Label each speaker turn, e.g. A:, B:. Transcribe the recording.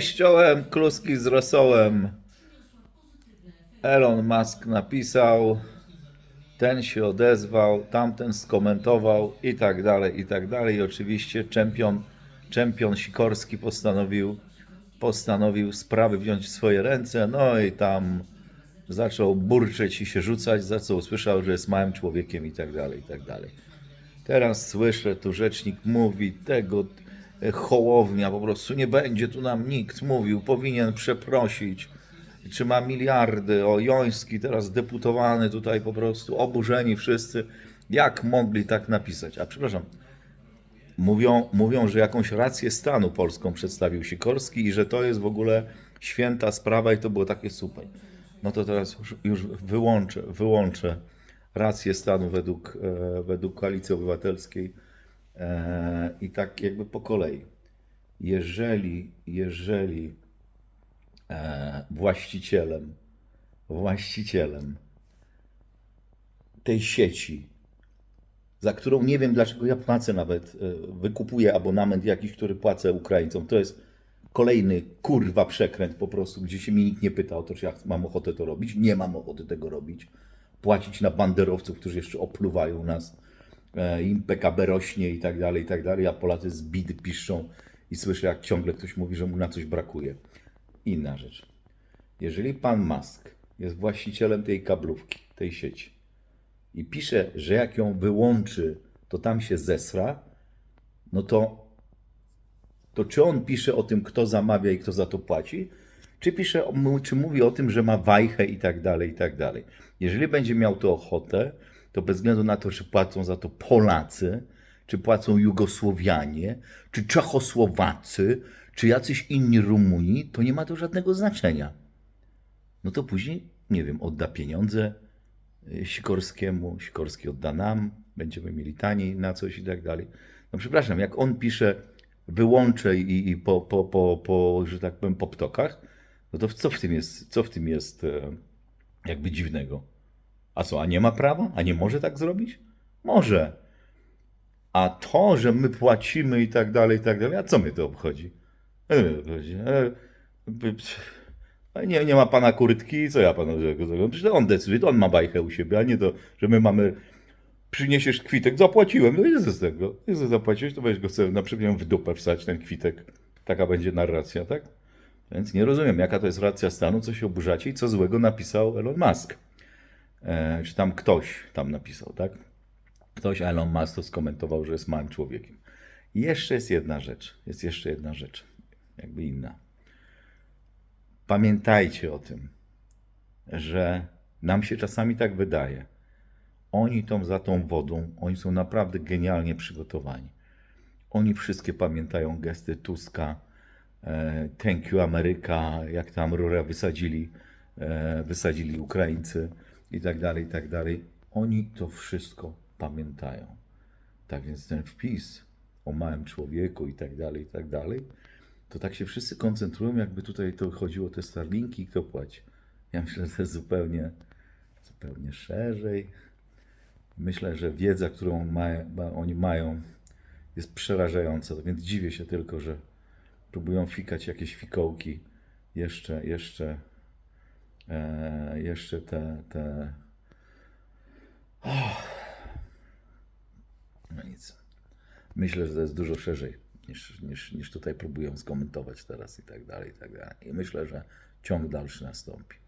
A: Ściąłem kluski z rosołem. Elon Musk napisał, ten się odezwał, tamten skomentował i tak dalej, i tak dalej. I oczywiście czempion, czempion Sikorski postanowił, postanowił sprawy wziąć w swoje ręce, no i tam zaczął burczeć i się rzucać, za co usłyszał, że jest małym człowiekiem i tak dalej, i tak dalej. Teraz słyszę, tu rzecznik mówi, tego hołownia po prostu nie będzie tu nam nikt mówił, powinien przeprosić. Czy ma miliardy, o Joński teraz deputowany tutaj po prostu, oburzeni wszyscy. Jak mogli tak napisać? A przepraszam, mówią, mówią, że jakąś rację stanu polską przedstawił Sikorski i że to jest w ogóle święta sprawa i to było takie super. No to teraz już, już wyłączę, wyłączę rację stanu według, e, według Koalicji Obywatelskiej i tak jakby po kolei. Jeżeli, jeżeli e, właścicielem, właścicielem tej sieci, za którą nie wiem dlaczego ja płacę nawet, e, wykupuję abonament jakiś, który płacę Ukraińcom. To jest kolejny kurwa przekręt po prostu, gdzie się mi nikt nie pyta o to, czy ja mam ochotę to robić. Nie mam ochoty tego robić. Płacić na banderowców, którzy jeszcze opluwają nas. E, Im PKB rośnie i tak dalej, i tak dalej, a Polacy z bidy piszczą i słyszę, jak ciągle ktoś mówi, że mu na coś brakuje. Inna rzecz. Jeżeli pan Musk jest właścicielem tej kablówki, tej sieci, i pisze, że jak ją wyłączy, to tam się zesra, no to, to czy on pisze o tym, kto zamawia i kto za to płaci, czy pisze, czy mówi o tym, że ma wajchę i tak dalej, i tak dalej. Jeżeli będzie miał to ochotę, to bez względu na to, czy płacą za to Polacy, czy płacą Jugosłowianie, czy Czechosłowacy, czy jacyś inni Rumuni, to nie ma to żadnego znaczenia. No to później, nie wiem, odda pieniądze y, Sikorskiemu, Sikorski odda nam, będziemy mieli taniej na coś i tak dalej. No przepraszam, jak on pisze wyłączę i, i po, po, po, po, że tak powiem, po ptokach, no to co w tym jest, co w tym jest e, jakby dziwnego? A co, a nie ma prawa? A nie może tak zrobić? Może. A to, że my płacimy i tak dalej, i tak dalej, a co mnie to obchodzi? E? E, p- nie, nie ma pana kurtki, co ja panu zrobię? Przecież on decyduje, on ma bajkę u siebie, a nie to, że my mamy przyniesiesz kwitek, zapłaciłem, no co z tego? Co zapłaciłeś, to weź go sobie na przykład w dupę wstać ten kwitek. Taka będzie narracja, tak? Więc nie rozumiem, jaka to jest racja stanu, co się oburzacie i co złego napisał Elon Musk. E, czy tam ktoś tam napisał, tak? Ktoś, Elon Musk to skomentował, że jest małym człowiekiem. I jeszcze jest jedna rzecz, jest jeszcze jedna rzecz, jakby inna. Pamiętajcie o tym, że nam się czasami tak wydaje, oni tą za tą wodą, oni są naprawdę genialnie przygotowani. Oni wszystkie pamiętają gesty Tuska, e, thank you Ameryka, jak tam rurę wysadzili, e, wysadzili Ukraińcy i tak dalej, i tak dalej. Oni to wszystko pamiętają. Tak więc ten wpis o małym człowieku i tak dalej, i tak dalej, to tak się wszyscy koncentrują, jakby tutaj to chodziło o te Starlinki i kto płaci. Ja myślę, że to jest zupełnie, zupełnie szerzej. Myślę, że wiedza, którą ma, ma, oni mają, jest przerażająca, więc dziwię się tylko, że próbują fikać jakieś fikołki, jeszcze, jeszcze, e, jeszcze te, te... Oh. No nic. Myślę, że to jest dużo szerzej niż, niż, niż tutaj próbują skomentować teraz i tak dalej, i tak dalej. I myślę, że ciąg dalszy nastąpi.